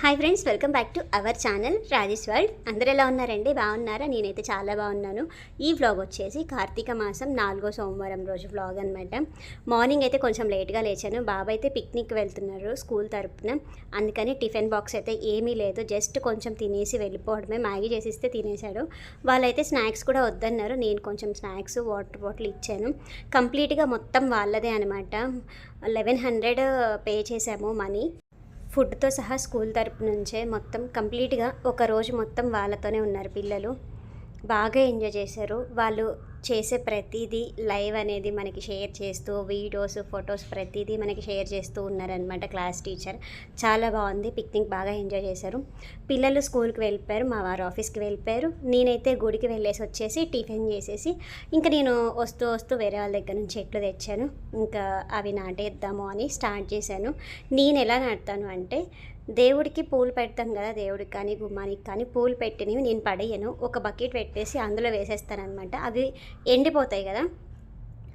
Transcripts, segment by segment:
Hi friends welcome back to our channel Rajesh World అందరు ఎలా ఉన్నారండి? బాగున్నారా? నేనైతే చాలా బాగున్నాను. ఈ వ్లాగ్ వచ్చేసి కార్తీక మాసం నాలుగో సోమవారం రోజు వ్లాగ్ అనమాట మార్నింగ్ అయితే కొంచెం లేట్గా లేచాను. బాబా అయితే పిక్నిక్ వెళ్తున్నారు స్కూల్ తరపున. అందుకని టిఫిన్ బాక్స్ అయితే ఏమీ లేదు. జస్ట్ కొంచెం తినేసి వెళ్ళిపోవడమే. మ్యాగీ చేసిస్తే తినేశాడు. వాళ్ళైతే స్నాక్స్ కూడా వద్దన్నారు. నేను కొంచెం స్నాక్స్ వాటర్ బాటిల్ ఇచ్చాను. కంప్లీట్గా మొత్తం వాళ్ళదే అనమాట లెవెన్ హండ్రెడ్ పే చేశాము మనీ ఫుడ్తో సహా స్కూల్ తరపు నుంచే మొత్తం కంప్లీట్గా ఒక రోజు మొత్తం వాళ్ళతోనే ఉన్నారు పిల్లలు. బాగా ఎంజాయ్ చేశారు. వాళ్ళు చేసే ప్రతిదీ లైవ్ అనేది మనకి షేర్ చేస్తూ వీడియోస్ ఫొటోస్ ప్రతిదీ మనకి షేర్ చేస్తూ ఉన్నారనమాట క్లాస్ టీచర్. చాలా బాగుంది. పిక్నిక్ బాగా ఎంజాయ్ చేశారు. పిల్లలు స్కూల్కి వెళ్ళిపోయారు. మా వారు ఆఫీస్కి వెళ్ళిపోయారు. నేనైతే గుడికి వెళ్ళేసి వచ్చేసి టిఫిన్ చేసేసి ఇంకా నేను వస్తూ వస్తూ వేరే వాళ్ళ దగ్గర నుంచి చెట్లు తెచ్చాను. ఇంకా అవి నాటేద్దాము అని స్టార్ట్ చేశాను. నేను ఎలా నాటుతాను అంటే దేవుడికి పూలు పెడతాం కదా దేవుడికి కానీ గుమ్మానికి కానీ పూలు పెట్టినవి నేను పడేయను. ఒక బకెట్ పెట్టేసి అందులో వేసేస్తాను అనమాట అవి ఎండిపోతాయి కదా.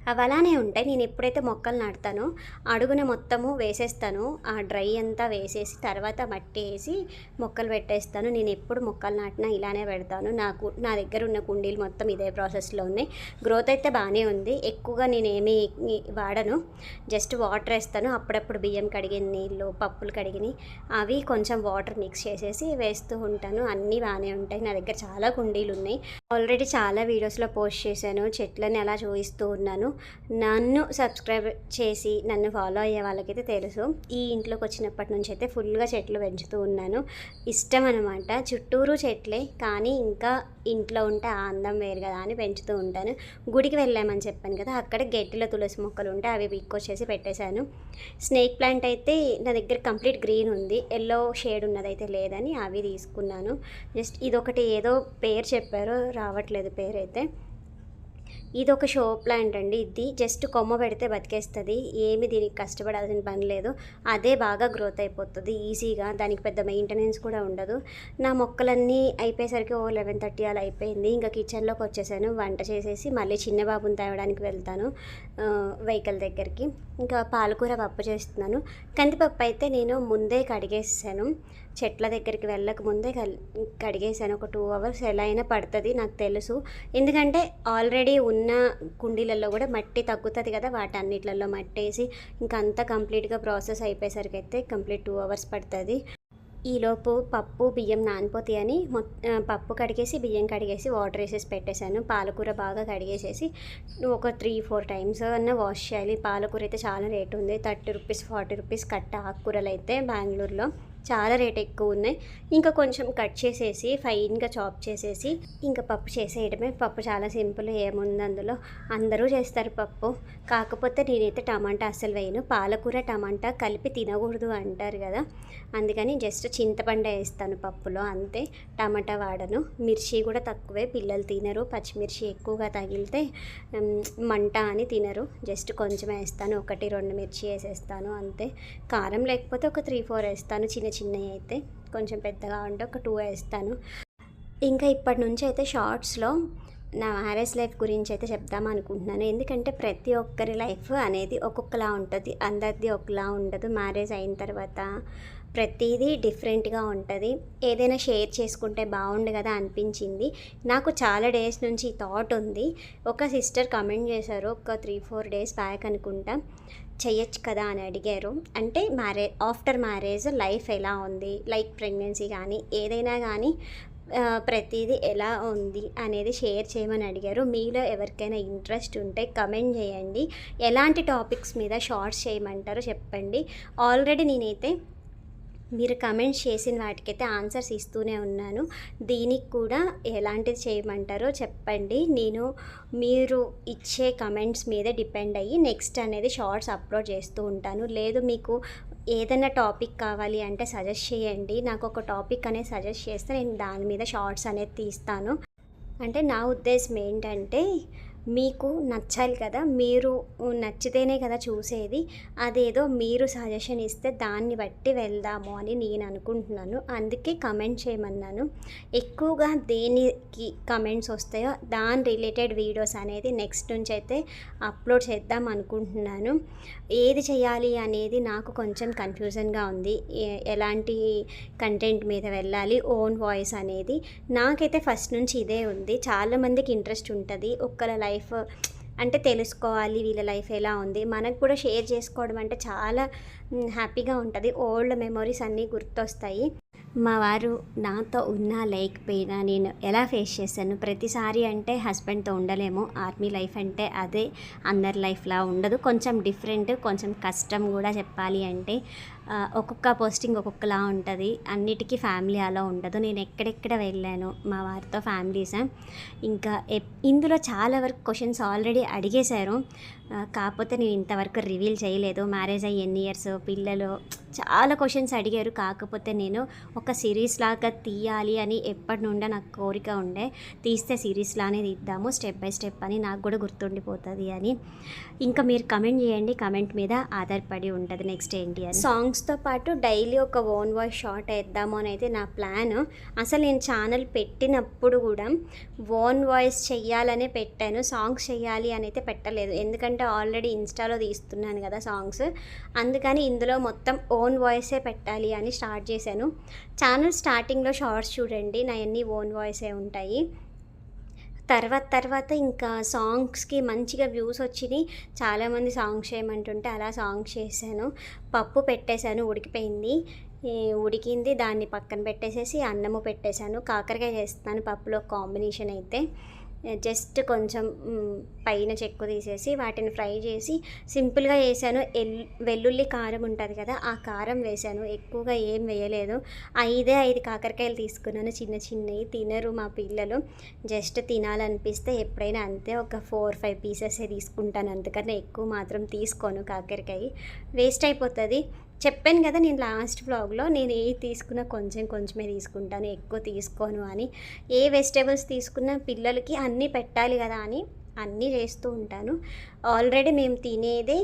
అవి అలానే ఉంటాయి. నేను ఎప్పుడైతే మొక్కలు నాటుతానో అడుగున మొత్తము వేసేస్తాను. ఆ డ్రై అంతా వేసేసి తర్వాత మట్టి వేసి మొక్కలు పెట్టేస్తాను. నేను ఎప్పుడు మొక్కలు నాటినా ఇలానే పెడతాను. నాకు నా దగ్గర ఉన్న కుండీలు మొత్తం ఇదే ప్రాసెస్లో ఉన్నాయి. గ్రోత్ అయితే బాగానే ఉంది. ఎక్కువగా నేను ఏమి వాడను. జస్ట్ వాటర్ వేస్తాను. అప్పుడప్పుడు బియ్యం కడిగిన నీళ్ళు పప్పులు కడిగిన అవి కొంచెం వాటర్ మిక్స్ చేసేసి వేస్తూ ఉంటాను. అన్నీ బాగానే ఉంటాయి. నా దగ్గర చాలా కుండీలు ఉన్నాయి. ఆల్రెడీ చాలా వీడియోస్లో పోస్ట్ చేశాను. చెట్లని అలా చూపిస్తూ ఉన్నాను. నన్ను సబ్స్క్రైబ్ చేసి నన్ను ఫాలో అయ్యే వాళ్ళకైతే తెలుసు. ఈ ఇంట్లోకి వచ్చినప్పటి నుంచి అయితే ఫుల్గా చెట్లు పెంచుతూ ఉన్నాను. ఇష్టం అనమాట చుట్టూరు చెట్లే కానీ ఇంకా ఇంట్లో ఉంటే ఆ అందం వేరు కదా అని పెంచుతూ ఉంటాను. గుడికి వెళ్ళామని చెప్పాను కదా అక్కడ గట్టిలో తులసి మొక్కలు ఉంటే అవి పీక్కొచ్చేసి పెట్టేశాను. స్నేక్ ప్లాంట్ అయితే నా దగ్గర కంప్లీట్ గ్రీన్ ఉంది. ఎల్లో షేడ్ ఉన్నదైతే లేదని అవి తీసుకున్నాను. జస్ట్ ఇదొకటి ఏదో పేరు చెప్పారు రావట్లేదు పేరు అయితే ఇది ఒక షో ప్లాంట్ అండి ఇది. జస్ట్ కొమ్మ పెడితే బతికేస్తుంది. ఏమి దీనికి కష్టపడాల్సిన పని లేదు. అదే బాగా గ్రోత్ అయిపోతుంది. ఈజీగా దానికి పెద్ద మెయింటెనెన్స్ కూడా ఉండదు. నా మొక్కలన్నీ అయిపోయేసరికి ఓ లెవెన్ థర్టీ అలా అయిపోయింది. ఇంకా కిచెన్లోకి వచ్చేసాను. వంట చేసేసి మళ్ళీ చిన్న బాబుని తేవడానికి వెళ్తాను వెహికల్ దగ్గరికి. ఇంకా పాలకూర పప్పు చేస్తున్నాను. కందిపప్పు అయితే నేను ముందే కడిగేసాను చెట్ల దగ్గరికి వెళ్ళక ముందే కడిగేసాను. ఒక టూ అవర్స్ ఎలా అయినా పడుతుంది నాకు తెలుసు. ఎందుకంటే ఆల్రెడీ ఉన్న కుండీలలో కూడా మట్టి తగ్గుతుంది కదా వాటి అన్నిట్లలో మట్టి వేసి ఇంకా అంతా కంప్లీట్గా ప్రాసెస్ అయిపోయేసరికి అయితే కంప్లీట్ టూ అవర్స్ పడుతుంది. ఈలోపు పప్పు బియ్యం నానిపోతాయని పప్పు కడిగేసి బియ్యం కడిగేసి వాటర్ వేసేసి పెట్టేశాను. పాలకూర బాగా కడిగేసేసి ఒక త్రీ ఫోర్ టైమ్స్ అన్న వాష్ చేయాలి. పాలకూర అయితే చాలా రేటు ఉంది. థర్టీ రూపీస్ ఫార్టీ రూపీస్ కట్ట ఆకుకూరలు అయితే బెంగళూరులో. చాలా రేట్ ఎక్కువ ఉన్నాయి. ఇంకా కొంచెం కట్ చేసేసి ఫైన్గా చాప్ చేసేసి ఇంకా పప్పు చేసేయడమే. పప్పు చాలా సింపుల్ ఏముంది అందులో? అందరూ చేస్తారు పప్పు. కాకపోతే నేనైతే టమాటా అస్సలు వేయను. పాలకూర టమాటా కలిపి తినకూడదు అంటారు కదా. అందుకని జస్ట్ చింతపండు వేస్తాను పప్పులో అంతే. టమాటా వాడను. మిర్చి కూడా తక్కువే. పిల్లలు తినరు. పచ్చిమిర్చి ఎక్కువగా తగిలితే మంట అని తినరు. జస్ట్ కొంచెం వేస్తాను. ఒకటి రెండు మిర్చి వేసేస్తాను అంతే. కారం లేకపోతే ఒక త్రీ ఫోర్ వేస్తాను. చిన్న చిన్నవి అయితే కొంచెం పెద్దగా ఉంటే ఒక టూ వేస్తాను ఇంకా ఇప్పటి నుంచి అయితే షార్ట్స్లో నా మ్యారేజ్ లైఫ్ గురించి అయితే చెప్దాం అనుకుంటున్నాను. ఎందుకంటే ప్రతి ఒక్కరి లైఫ్ అనేది ఒక్కొక్కలా ఉంటుంది. అందరిది ఒకలా ఉండదు. మ్యారేజ్ అయిన తర్వాత ప్రతిదీ డిఫరెంట్గా ఉంటుంది. ఏదైనా షేర్ చేసుకుంటే బాగుండు కదా అనిపించింది. నాకు చాలా డేస్ నుంచి థాట్ ఉంది. ఒక సిస్టర్ కమెంట్ చేశారు ఒక త్రీ ఫోర్ డేస్ బ్యాక్ అనుకుంటా. చెయ్యొచ్చు కదా అని అడిగారు. అంటే మ్యారేజ్ ఆఫ్టర్ మ్యారేజ్ లైఫ్ ఎలా ఉంది? లైక్ ప్రెగ్నెన్సీ కానీ ఏదైనా కానీ ప్రతిదీ ఎలా ఉంది అనేది షేర్ చేయమని అడిగారు. మీలో ఎవరికైనా ఇంట్రెస్ట్ ఉంటే కమెంట్ చేయండి. ఎలాంటి టాపిక్స్ మీద షార్ట్స్ చేయమంటారో చెప్పండి. ఆల్రెడీ నేనైతే మీరు కమెంట్స్ చేసిన వాటికైతే ఆన్సర్స్ ఇస్తూనే ఉన్నాను. దీనికి కూడా ఎలాంటిది చేయమంటారో చెప్పండి. నేను మీరు ఇచ్చే కమెంట్స్ మీద డిపెండ్ అయ్యి నెక్స్ట్ అనేది షార్ట్స్ అప్లోడ్ చేస్తూ ఉంటాను. లేదు మీకు ఏదైనా టాపిక్ కావాలి అంటే సజెస్ట్ చేయండి. నాకు ఒక టాపిక్ అనేది సజెస్ట్ చేస్తే నేను దాని మీద షార్ట్స్ అనేది తీస్తాను. అంటే నా ఉద్దేశం ఏంటంటే మీకు నచ్చాలి కదా మీరు నచ్చితేనే కదా చూసేది. అదేదో మీరు సజెషన్ ఇస్తే దాన్ని బట్టి వెళ్దాము అని నేను అనుకుంటున్నాను. అందుకే కమెంట్ చేయమన్నాను. ఎక్కువగా దేనికి కమెంట్స్ వస్తాయో దాని రిలేటెడ్ వీడియోస్ అనేది నెక్స్ట్ నుంచి అయితే అప్లోడ్ చేద్దాం అనుకుంటున్నాను. ఏది చేయాలి అనేది నాకు కొంచెం కన్ఫ్యూజన్గా ఉంది. ఏ- ఎలాంటి కంటెంట్ మీద వెళ్ళాలి ఓన్ వాయిస్ అనేది. నాకైతే ఫస్ట్ నుంచి ఇదే ఉంది. చాలామందికి ఇంట్రెస్ట్ ఉంటుంది. ఒక్కల లైఫ్ లైఫ్ అంటే తెలుసుకోవాలి వీళ్ళ లైఫ్ ఎలా ఉంది. మనకు కూడా షేర్ చేసుకోవడం అంటే చాలా హ్యాపీగా ఉంటుంది. ఓల్డ్ మెమొరీస్ అన్నీ గుర్తొస్తాయి. మా వారు నాతో ఉన్నా లేకపోయినా నేను ఎలా ఫేస్ చేశాను? ప్రతిసారి అంటే హస్బెండ్తో ఉండలేము. ఆర్మీ లైఫ్ అంటే అదే అందరి లైఫ్లా ఉండదు. కొంచెం డిఫరెంట్ కొంచెం కష్టం కూడా చెప్పాలి అంటే ఒక్కొక్క పోస్టింగ్ ఒక్కొక్కలా ఉంటుంది. అన్నిటికీ ఫ్యామిలీ అలా ఉండదు. నేను ఎక్కడెక్కడ వెళ్ళాను మా వారితో ఫ్యామిలీస్ ఇంకా ఎప్- ఇందులో చాలా వరకు క్వశ్చన్స్ ఆల్రెడీ అడిగేశారు. కాకపోతే నేను ఇంతవరకు రివీల్ చేయలేదు. మ్యారేజ్ అయ్యి ఎన్ని ఇయర్స్ పిల్లలు చాలా క్వశ్చన్స్ అడిగారు. కాకపోతే నేను ఒక సిరీస్ లాగా తీయాలి అని ఎప్పటి నుండో నాకు కోరిక ఉండే. తీస్తే సిరీస్ లానే తీద్దాము స్టెప్ బై స్టెప్ అని నాకు కూడా గుర్తుండిపోతుంది అని. ఇంకా మీరు కమెంట్ చేయండి. కమెంట్ మీద ఆధారపడి ఉంటుంది నెక్స్ట్ ఏంటి అని. సాంగ్స్తో పాటు డైలీ ఒక ఓన్ వాయిస్ షార్ట్ వేద్దాము అని అయితే నా ప్లాన్. అసలు నేను ఛానల్ పెట్టినప్పుడు కూడా ఓన్ వాయిస్ చెయ్యాలనే పెట్టాను సాంగ్స్ చెయ్యాలి అని అయితే పెట్టలేదు. ఎందుకంటే ఆల్రెడీ ఇన్స్టాలో తీస్తున్నాను కదా సాంగ్స్. అందుకని ఇందులో మొత్తం ఓన్ వాయిసే పెట్టాలి అని స్టార్ట్ చేశాను. ఛానల్ స్టార్టింగ్లో షార్ట్స్ చూడండి నా అన్ని ఓన్ వాయిసే ఉంటాయి. తర్వాత తర్వాత ఇంకా సాంగ్స్కి మంచిగా వ్యూస్ వచ్చినాయి. చాలామంది సాంగ్స్ చేయమంటుంటే అలా సాంగ్స్ చేశాను. పప్పు పెట్టేశాను ఉడికిపోయింది. ఉడికింది దాన్ని పక్కన పెట్టేసేసి అన్నము పెట్టేశాను. కాకరకాయ చేస్తున్నాను పప్పులో కాంబినేషన్ అయితే. జస్ట్ కొంచెం పైన చెక్కు తీసేసి వాటిని ఫ్రై చేసి సింపుల్గా వేసాను ఎల్ వెల్లుల్లి కారం ఉంటుంది కదా ఆ కారం వేసాను ఎక్కువగా ఏం వేయలేదు. ఐదే ఐదు కాకరకాయలు తీసుకున్నాను చిన్న చిన్నవి. తినరు మా పిల్లలు. జస్ట్ తినాలనిపిస్తే ఎప్పుడైనా అంతే ఒక ఫోర్ ఫైవ్ పీసెస్ తీసుకుంటాను. అందుకని ఎక్కువ మాత్రం తీసుకోను కాకరకాయ. వేస్ట్ అయిపోతుంది. చెప్పాను కదా నేను లాస్ట్ బ్లాగ్లో నేను ఏ తీసుకున్నా కొంచెం కొంచెమే తీసుకుంటాను ఎక్కువ తీసుకోను అని. ఏ వెజిటేబుల్స్ తీసుకున్నా పిల్లలకి అన్నీ పెట్టాలి కదా అని అన్నీ చేస్తూ ఉంటాను. ఆల్రెడీ మేము తినేదే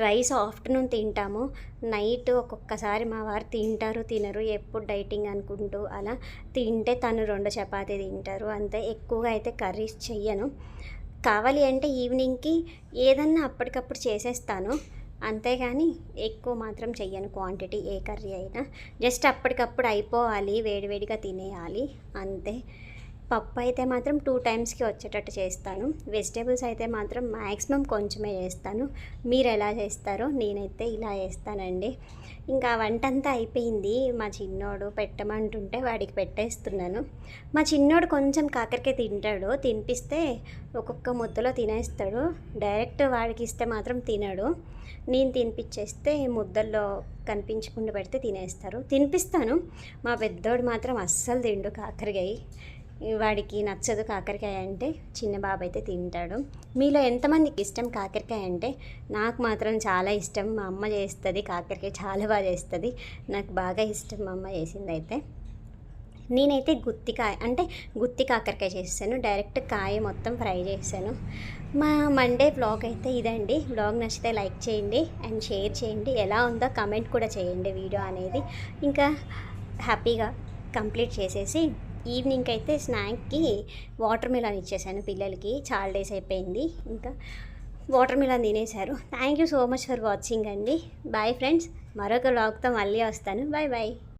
రైస్ ఆఫ్టర్నూన్ తింటాము. నైట్ ఒక్కొక్కసారి మా వారు తింటారు తినరు ఎప్పుడు డైటింగ్ అనుకుంటూ అలా తింటే తను రెండు చపాతీ తింటారు. అంతే ఎక్కువగా అయితే కర్రీస్ చెయ్యను. కావాలి అంటే ఈవినింగ్కి ఏదన్నా అప్పటికప్పుడు చేసేస్తాను. అంతేగాని ఎక్కువ మాత్రం చెయ్యను క్వాంటిటీ ఏ కర్రీ అయినా. జస్ట్ అప్పటికప్పుడు అయిపోవాలి వేడివేడిగా తినేయాలి. అంతే. పప్పు అయితే మాత్రం టూ టైమ్స్కి వచ్చేటట్టు చేస్తాను. వెజిటేబుల్స్ అయితే మాత్రం మ్యాక్సిమం కొంచెమే చేస్తాను. మీరు ఎలా చేస్తారో నేనైతే ఇలా చేస్తానండి. ఇంకా వంట అంతా అయిపోయింది. మా చిన్నోడు పెట్టమంటుంటే వాడికి పెట్టేస్తున్నాను. మా చిన్నోడు కొంచెం కాకరకాయ తింటాడు. తినిపిస్తే ఒక్కొక్క ముద్దలో తినేస్తాడు. డైరెక్ట్ వాడికి ఇస్తే మాత్రం తినడు. నేను తినిపించేస్తే ముద్దల్లో కనిపించకుండా పెడితే తినేస్తారు. తినిపిస్తాను. మా పెద్దోడు మాత్రం అస్సలు తిండు కాకరకాయ. వాడికి నచ్చదు కాకరకాయ అంటే చిన్న బాబు అయితే తింటాడు. మీలో ఎంతమందికి ఇష్టం కాకరకాయ అంటే? నాకు మాత్రం చాలా ఇష్టం. మా అమ్మ చేస్తుంది కాకరకాయ చాలా బాగా చేస్తుంది. నాకు బాగా ఇష్టం మా అమ్మ చేసింది అయితే నేనైతే గుత్తికాయ అంటే గుత్తి కాకరకాయ చేసాను డైరెక్ట్ కాయ మొత్తం ఫ్రై చేశాను మా మండే బ్లాగ్ అయితే ఇదండి. వ్లాగ్ నచ్చితే లైక్ చేయండి అండ్ షేర్ చేయండి. ఎలా ఉందో కమెంట్ కూడా చేయండి వీడియో అనేది. ఇంకా హ్యాపీగా కంప్లీట్ చేసేసి ఈవినింగ్ అయితే స్నాక్కి వాటర్ మిలన్ ఇచ్చేసాను పిల్లలకి. చాలా డేస్ అయిపోయింది. ఇంకా వాటర్ మిలన్ తినేశారు. Thank you so much for watching అండి. Bye friends. మరొక వ్లాగ్తో మళ్ళీ వస్తాను. Bye bye.